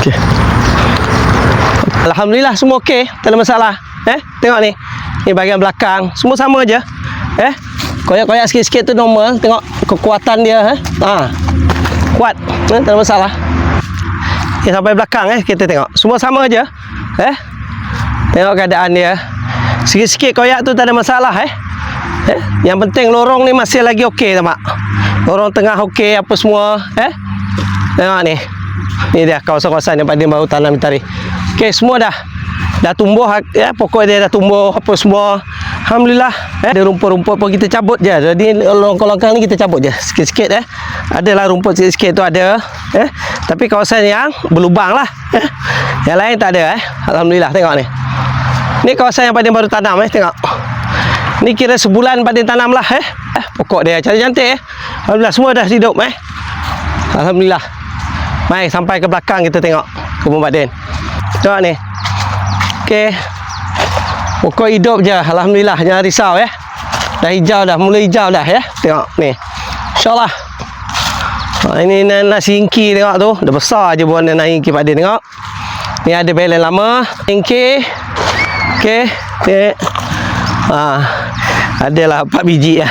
Okey. Alhamdulillah semua okey, tak ada masalah. Eh, tengok ni. Ni bahagian belakang, semua sama je. Eh, koyak-koyak sikit-sikit tu normal. Tengok kekuatan dia, eh. Ha. Kuat, eh, tak ada masalah. Ni sampai belakang eh, kita tengok. Semua sama je. Eh. Tengok keadaan dia. Sikit-sikit koyak tu tak ada masalah eh. Eh, yang penting lorong ni masih lagi okey tak mak? Lorong tengah okey apa semua, eh? Tengok ni. Ni dia kawasan-kawasan yang pada baru tanam tadi. Okey, semua dah dah tumbuh ya pokok dia dah tumbuh apa semua. Alhamdulillah. Eh, ada rumput-rumput pun kita cabut je. Jadi longkang-longkang ni kita cabut je sikit-sikit eh. Adalah rumput sikit-sikit tu ada, eh. Tapi kawasan yang berlubang lah. Eh. Yang lain tak ada eh. Alhamdulillah tengok ni. Ni kawasan yang pada baru tanam eh tengok. Ni kira sebulan pada tanam lah eh. eh pokok dia cantik-cantik eh. Alhamdulillah semua dah hidup eh. Alhamdulillah. Mai sampai ke belakang kita tengok kebun Badin. Tengok ni. Okey. Pokok hidup je. Alhamdulillah jangan risau ya. Dah hijau dah, mula hijau dah ya. Tengok ni. Insya-Allah. Ha, ini na- nasi ingki tengok tu. Dah besar je buah nasi ingki Pak Din tengok. Ni ada belen lama. Ingki. Okey. Ni. Ha. Adalah 4 biji.